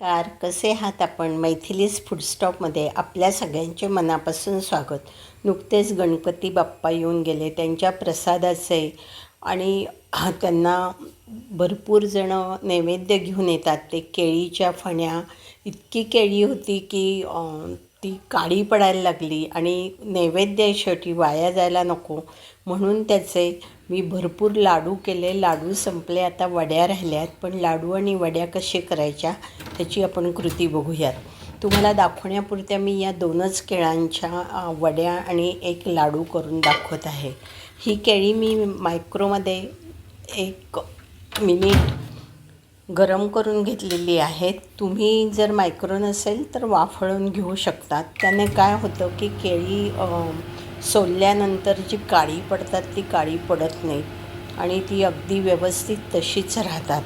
Car कसे आहात आपण? मैथिलीज फूडस्टॉपमध्ये आपल्या सगळ्यांचे मनापासून स्वागत. नुकतेच गणपती बाप्पा येऊन गेले त्यांच्या प्रसादाचे आणि हा, त्यांना भरपूर जणं नैवेद्य घेऊन येतात. ते केळीच्या फण्या इतकी केळी होती की ती काळी पडायला लागली आणि नैवेद्य शेवटी वाया जायला नको. म्हणून त्याचे मी भरपूर लाडू केले. लाडू संपले आता वड्या राहिल्या आहेत पण लाडू आणि वड्या कसे करायच्या त्याची आपण कृती बघूयात. तुम्हाला दाखवण्यापुरत्या मी या दोनच केळांच्या वड्या आणि एक लाडू करून दाखवत आहे. ही केळी मी मायक्रोमध्ये एक मिनिट गरम करून घेतलेली आहेत. तुम्ही जर मायक्रो नसेल तर वाफळून घेऊ शकतात. त्याने काय होतं की केळी सोलल्यानंतर जी काळी पडतात ती काळी पडत नाही. आणि ती अगदी व्यवस्थित तशीच राहतात.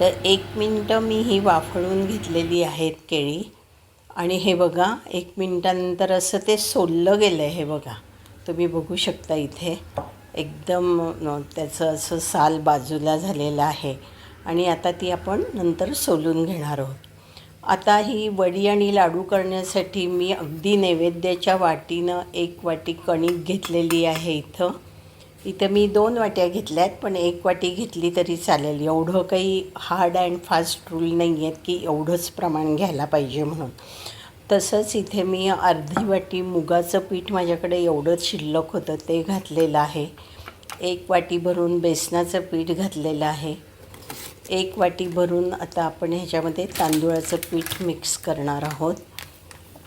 तर एक मिनटं मी ही वाफळून घेतलेली आहेत केळी. आणि हे बघा एक मिनटानंतर असं ते सोललं गेलं आहे हे बघा. तुम्ही बघू शकता इथे. एकदम त्याचं असं साल बाजूला झालेलं आहे. आणि आता ती आपण नंतर सोलून घेणार आहोत. आता ही वडी आणि लाडू करण्यासाठी मी अगदी नैवेद्याच्या वाटीनं एक वाटी कणिक घेतलेली आहे इथं. इथं मी दोन वाट्या घेतल्या आहेत पण एक वाटी घेतली तरी चालेल. एवढं काही हार्ड अँड फास्ट रूल नाही आहेत की एवढंच प्रमाण घ्यायला पाहिजे म्हणून. तसंच इथे मी अर्धी वाटी मुगाचं पीठ माझ्याकडे एवढंच शिल्लक होतं ते घातलेलं आहे. एक वाटी भरून बेसनाचं पीठ घातलेलं आहे. एक वाटी भरून आता आपण ह्याच्यामध्ये तांदूळाचं पीठ मिक्स करणार आहोत.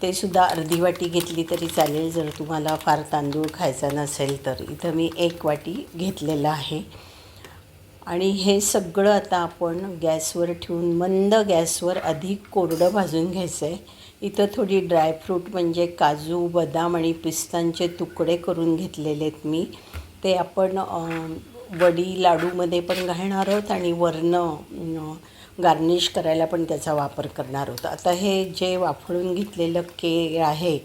ते सुद्धा अर्धी वाटी घेतली तरी चालेल. जर तुम्हाला फार तांदूळ खायचा नसेल तर इथं मी एक वाटी घेतलेलं आहे. आणि हे सगळं आता आपण गॅसवर ठेवून मंद गॅसवर अधिक कोरडं भाजून घ्यायचं आहे इथं थोडी ड्रायफ्रूट म्हणजे काजू बदाम आणि पिस्तांचे तुकडे करून घेतलेले आहेत मी. ते आपण वडी लाडूमध्ये पण घालणार आहोत आणि वरनं गार्निश करायला पण त्याचा वापर करणार आहोत. आता हे जे वाफळून घेतलेलं केळ आहे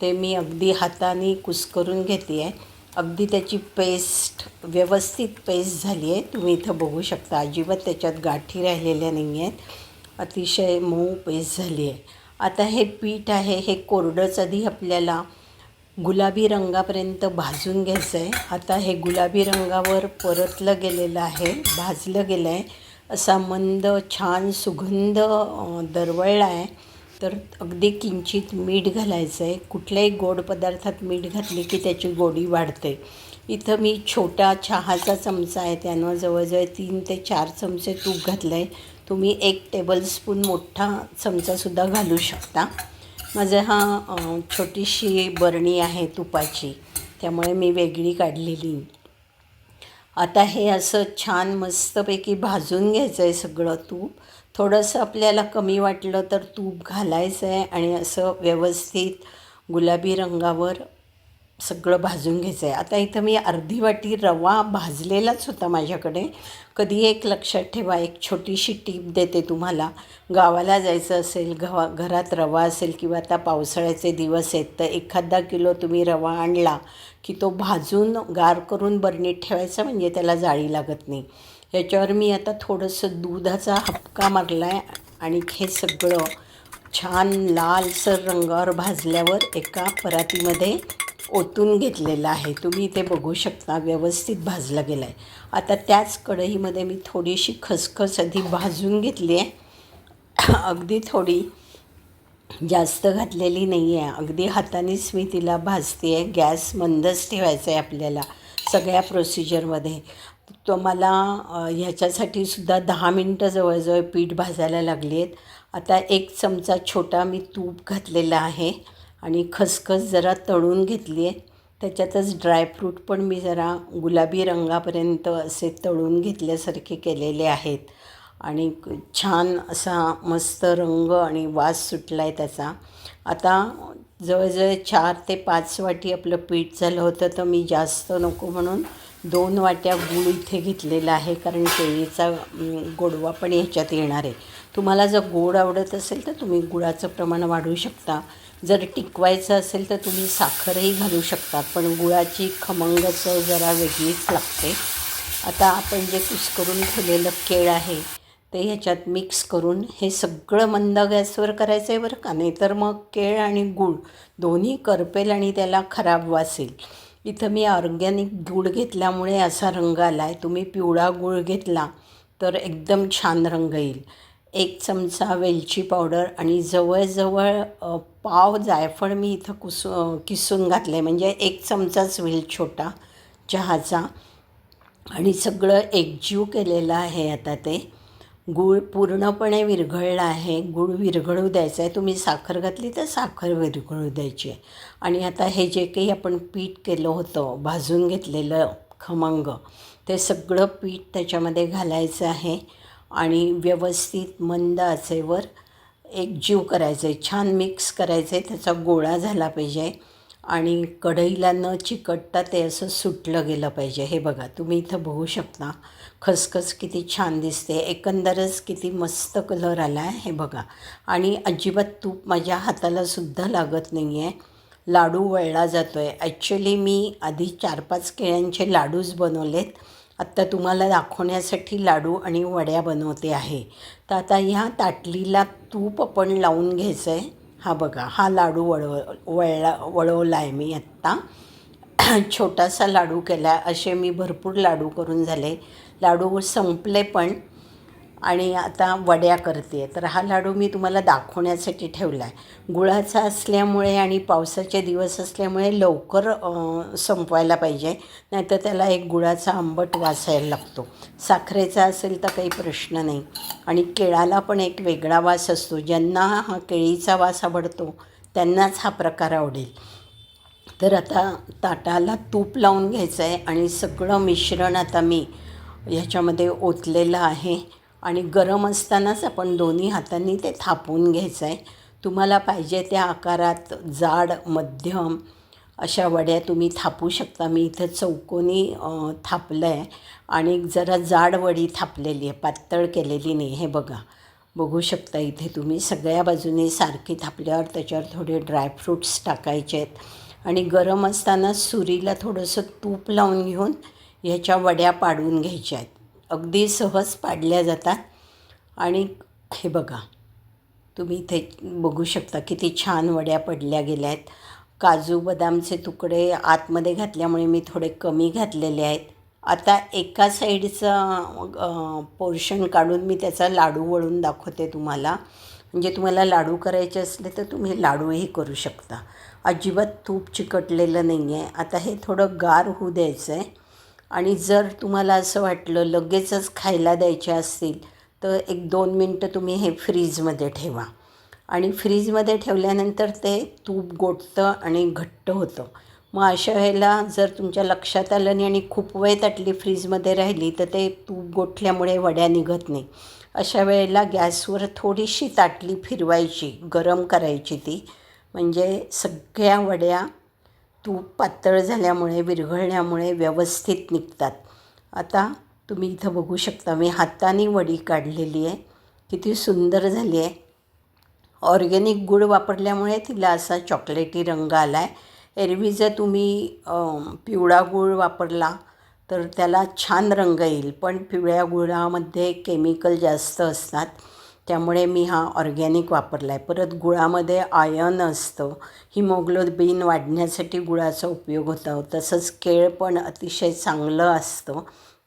ते मी अगदी हाताने कुस्करून घेते आहे अगदी त्याची पेस्ट व्यवस्थित पेस्ट झाली आहे तुम्ही इथं बघू शकता अजिबात त्याच्यात गाठी राहिलेल्या नाही आहेत अतिशय मऊ पेस्ट झाली आहे आता हे पीठ आहे हे कोरडंच आधी आपल्याला गुलाबी रंगापर्यंत भाजून घ्यायचं आहे आता हे गुलाबी रंगावर परतलं गेलेलं आहे भाजलं गेलं आहे असा मंद छान सुगंध दरवळला आहे तर अगदी किंचित मीठ घालायचं आहे कुठल्याही गोड पदार्थात मीठ घातले की त्याची गोडी वाढते. इथं मी छोटा चहाचा चमचा आहे. त्यानं जवळजवळ तीन ते चार चमचे तूप घातलं आहे तुम्ही एक टेबलस्पून मोठा चमचासुद्धा घालू शकता. माझं हा छोटीशी बरणी आहे तुपाची. त्यामुळे मी वेगळी काढलेली. आता हे असं छान मस्तपैकी भाजून घ्यायचं आहे सगळं तूप. थोडंसं आपल्याला कमी वाटलं तर तूप घालायचं आहे आणि असं व्यवस्थित गुलाबी रंगावर सगळं भाजून घ्यायचं आहे आता इथं मी अर्धी वाटी रवा भाजलेलाच होता माझ्याकडे. कधी एक लक्षात ठेवा एक छोटीशी टीप देते तुम्हाला. गावाला जायचं असेल घवा घरात रवा असेल किंवा आता पावसाळ्याचे दिवस आहेत तर एखादा किलो तुम्ही रवा आणला की तो भाजून गार करून बरणीत ठेवायचा म्हणजे त्याला जाळी लागत नाही. याच्यावर मी आता थोडंसं दुधाचा हपका मारला आहे आणि हे सगळं छान लालसर रंगावर भाजल्यावर एका परातीमध्ये ओतून घेतलेलं आहे. तुम्ही इथे बघू शकता व्यवस्थित भाजला गेला आहे आता त्याच कढईमध्ये मी थोडीशी खसखस आधी भाजून घेतली आहे. अगदी थोडी जास्त घातलेली नाही आहे अगदी हातानेच मी तिला भाजते आहे गॅस मंदच ठेवायचा आहे आपल्याला सगळ्या प्रोसिजरमध्ये तो मला ह्याच्यासाठी सुद्धा दहा मिनटं जवळजवळ पीठ भाजायला लागली आहेत आता एक चमचा छोटा मी तूप घातलेला आहे. आणि खसखस जरा तळून घेतली आहे. त्याच्यातच ड्रायफ्रूट पण मी जरा गुलाबी रंगापर्यंत असे तळून घेतल्यासारखे केलेले आहेत. आणि छान असा मस्त रंग आणि वास सुटला आहे त्याचा. आता जवळजवळ चार ते पाच वाटी आपलं पीठ झालं होतं तर मी जास्त नको म्हणून दोन वाट्या गूळ इथे घेतलेला आहे कारण केळीचा गोडवा पण ह्याच्यात येणार आहे. तुम्हाला जर गोड आवडत असेल तर तुम्ही गुळाचं प्रमाण वाढवू शकता. जर टिकवायचं असेल तर तुम्ही साखरही घालू शकता पण गुळाची खमंग चव जरा वेगळीच लागते. आता आपण जे कुस्करून ठेवलेलं केळ आहे ते ह्याच्यात मिक्स करून हे सगळं मंद गॅसवर करायचं आहे बरं का? नाही तर मग केळ आणि गूळ दोन्ही करपेल आणि त्याला खराब वासेल. इथं मी ऑर्गॅनिक गूळ घेतल्यामुळे असा रंग आला आहे तुम्ही पिवळा गूळ घेतला तर एकदम छान रंग येईल. एक चमचा वेलची पावडर आणि जवळजवळ पाव जायफळ मी इथं कुसू किसून घातलं आहे म्हणजे एक चमचाच होईल छोटा चहाचा. आणि सगळं एकजीव केलेलं आहे आता ते. गूळ पूर्णपणे विरघळला आहे. गूळ विरघळू द्यायचा आहे तुम्ही साखर घातली तर साखर विरघळू द्यायची. आहे आणि आता हे जे काही आपण पीठ केलं होतं भाजून घेतलेलं खमंग ते सगळं पीठ त्याच्यामध्ये घालायचं आहे. आणि व्यवस्थित मंद आचेवर एकजीव करायचं आहे छान मिक्स करायचं आहे त्याचा गोळा झाला पाहिजे आणि कढईला न चिकटता ते असं सुटलं गेलं पाहिजे. हे बघा तुम्ही इथं बघू शकता खसखस किती छान दिसते एकंदरच किती मस्त कलर आला आहे हे बघा. आणि अजिबात तूप माझ्या हाताला सुद्धा लागत नाही आहे लाडू वळला जातो आहे ॲक्च्युली मी आधी चार पाच केळ्यांचे लाडूच बनवलेत. आत्ता तुम्हाला दाखवण्यासाठी लाडू आणि वड्या बनवते आहे. तर आता ह्या ताटलीला तूप आपण लावून घ्यायचं आहे हा बघा हा लाडू वळव वळला वळवला आहे मी आत्ता. छोटासा लाडू केला असे मी भरपूर लाडू करून झाले. लाडू संपले पण आणि आता वड्या करते तर हा लाडू मी तुम्हाला दाखवण्यासाठी ठेवला आहे गुळाचा असल्यामुळे आणि पावसाचे दिवस असल्यामुळे लवकर संपवायला पाहिजे. नाहीतर त्याला एक गुळाचा आंबट वासायला लागतो. साखरेचा असेल तर काही प्रश्न नाही. आणि केळाला पण एक वेगळा वास असतो. ज्यांना हा केळीचा वास आवडतो त्यांनाच हा प्रकार आवडेल. तर आता ताटाला तूप लावून घ्यायचं आहे आणि सगळं मिश्रण आता मी ह्याच्यामध्ये ओतलेलं आहे. आणि गरम असतानाच आपण दोन्ही हातांनी ते थापून घ्यायचं आहे तुम्हाला पाहिजे त्या आकारात जाड मध्यम अशा वड्या तुम्ही थापू शकता. मी इथं चौकोनी थापलं आहे आणि जरा जाड वडी थापलेली आहे पातळ केलेली नाही. हे बघा बघू शकता इथे तुम्ही सगळ्या बाजूने सारखी थापल्यावर त्याच्यावर थोडे ड्रायफ्रूट्स टाकायचे आहेत. आणि गरम असताना सुरीला थोडंसं तूप लावून घेऊन ह्याच्या वड्या पाडून घ्यायच्या आहेत. अगदी सहज पाडल्या जातात. आणि हे बघा तुम्ही इथे बघू शकता किती छान वड्या पडल्या गेल्या आहेत. काजू बदामचे तुकडे आतमध्ये घातल्यामुळे मी थोडे कमी घातलेले आहेत. आता एका साईडचा पोर्शन काढून मी त्याचा लाडू वळून दाखवते तुम्हाला. म्हणजे तुम्हाला लाडू करायचे असले तर तुम्ही लाडूही करू शकता. अजिबात तूप चिकटलेलं नाही आहे आता हे थोडं गार होऊ द्यायचं आहे आणि जर तुम्हाला असं वाटलं लगेचच खायला द्यायचे असतील तर एक दोन मिनटं तुम्ही हे फ्रीजमध्ये ठेवा. आणि फ्रीजमध्ये ठेवल्यानंतर ते तूप गोठतं आणि घट्ट होतं. मग अशा वेळेला जर तुमच्या लक्षात आलं नाही आणि खूप वेळ ताटली फ्रीजमध्ये राहिली तर ते तूप गोठल्यामुळे वड्या निघत नाही. अशा वेळेला गॅसवर थोडीशी ताटली फिरवायची गरम करायची ती. म्हणजे सगळ्या वड्या तूप पातळ झाल्यामुळे विरघळल्यामुळे व्यवस्थित निघतात. आता तुम्ही इथं बघू शकता मी हाताने वडी काढलेली आहे. किती सुंदर झाली आहे. ऑर्गेनिक गुळ वापरल्यामुळे तिला असा चॉकलेटी रंग आला आहे एरवी जर तुम्ही पिवळा गूळ वापरला तर त्याला छान रंग येईल. पण पिवळ्या गुळामध्ये केमिकल जास्त असतात. त्यामुळे मी हा ऑर्गॅनिक वापरला आहे. परत गुळामध्ये आयर्न असतं. हिमोग्लोबिन वाढण्यासाठी गुळाचा उपयोग होतो. तसंच केळ पण अतिशय चांगलं असतं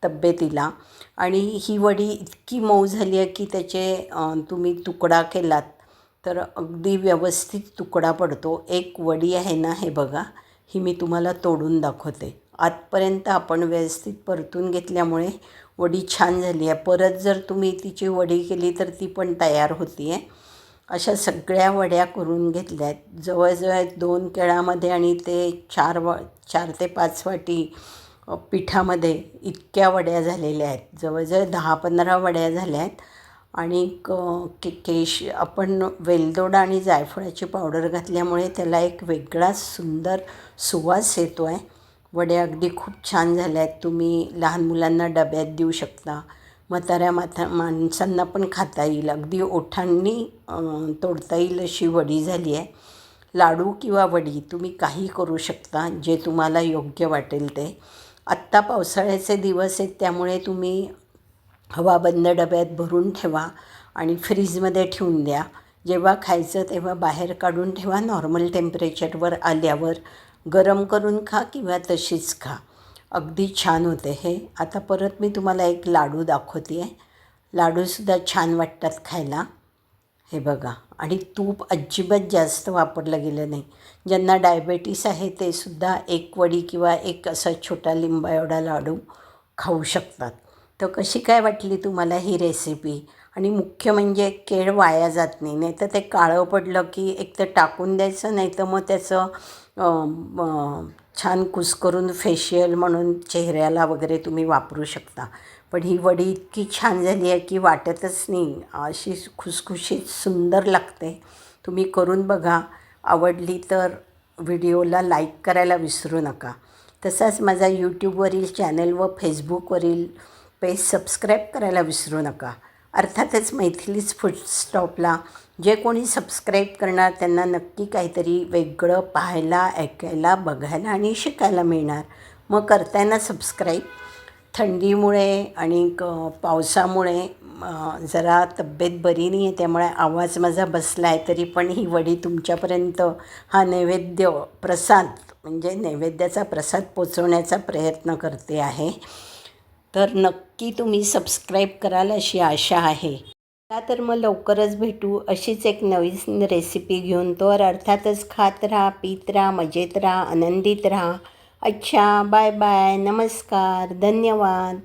तब्येतीला. आणि ही वडी इतकी मऊ झाली आहे की त्याचे तुम्ही तुकडा केलात तर अगदी व्यवस्थित तुकडा पडतो. एक वडी आहे ना हे बघा. ही मी तुम्हाला तोडून दाखवते. आतपर्यंत आपण व्यवस्थित परतून घेतल्यामुळे वडी छान झाली आहे. परत जर तुम्ही तिची वडी केली तर ती पण तयार होती आहे अशा सगळ्या वड्या करून घेतल्या आहेत. जवळजवळ दोन केळामध्ये आणि ते चार व चार ते पाच वाटी पिठामध्ये इतक्या वड्या झालेल्या आहेत. जवळजवळ दहा पंधरा वड्या झाल्या आहेत. आणि क के केश आपण वेलदोडा आणि जायफळाची पावडर घातल्यामुळे त्याला एक वेगळाच सुंदर सुवास येतो आहे वड्या अगदी खूप छान झाल्या आहेत. तुम्ही लहान मुलांना डब्यात देऊ शकता. म्हाताऱ्या माथा माणसांना पण खाता येईल. अगदी ओठांनी तोडता येईल अशी वडी झाली आहे. लाडू किंवा वडी तुम्ही काही करू शकता जे तुम्हाला योग्य वाटेल ते. आत्ता पावसाळ्याचे दिवस आहेत त्यामुळे तुम्ही हवाबंद डब्यात भरून ठेवा आणि फ्रीजमध्ये ठेवून द्या. जेव्हा खायचं तेव्हा बाहेर काढून ठेवा. नॉर्मल टेम्परेचरवर आल्यावर गरम करून खा किंवा तशीच खा. अगदी छान होते हे. आता परत मी तुम्हाला एक लाडू दाखवते आहे लाडूसुद्धा छान वाटतात खायला. हे बघा. आणि तूप अजिबात जास्त वापरलं गेलं नाही. ज्यांना डायबेटीस आहे ते सुद्धा एक वडी किंवा एक असा छोटा लिंबा एवढा लाडू खाऊ शकतात. तर कशी काय वाटली तुम्हाला ही रेसिपी? आणि मुख्य म्हणजे केळ वाया जात नाही. नाही तर ते काळं पडलं की एक तर टाकून द्यायचं नाही तर मग त्याचं छान कुस्करून फेशियल म्हणून चेहऱ्याला वगैरे तुम्ही वापरू शकता. पण ही वडी इतकी छान झाली आहे की वाटतच नाही. अशी खुसखुशीत सुंदर लागते. तुम्ही करून बघा. आवडली तर व्हिडिओला लाईक करायला विसरू नका. तसाच माझा यूट्यूबवरील चॅनल व फेसबुकवरील पेज सबस्क्राईब करायला विसरू नका. अर्थातच मैथिलीच फूड स्टॉपला जे कोणी सबस्क्राईब करणार त्यांना नक्की काहीतरी वेगळं पाहायला ऐकायला बघायला आणि शिकायला मिळणार. मग करताना सबस्क्राईब थंडीमुळे आणि क पावसामुळे जरा तब्येत बरी नाही आहे त्यामुळे आवाज माझा बसला आहे तरी पण ही वडी तुमच्यापर्यंत हा नैवेद्य प्रसाद म्हणजे नैवेद्याचा प्रसाद पोचवण्याचा प्रयत्न करते आहे. तर नक्की तुम्ही सबस्क्राईब कराल अशी आशा आहे. आता तर मग लवकरच भेटू. अशीच एक नवीन रेसिपी घेऊन तर अर्थातच खात राहा पीत राहा मजेत राहा आनंदित राहा. अच्छा बाय बाय नमस्कार. धन्यवाद.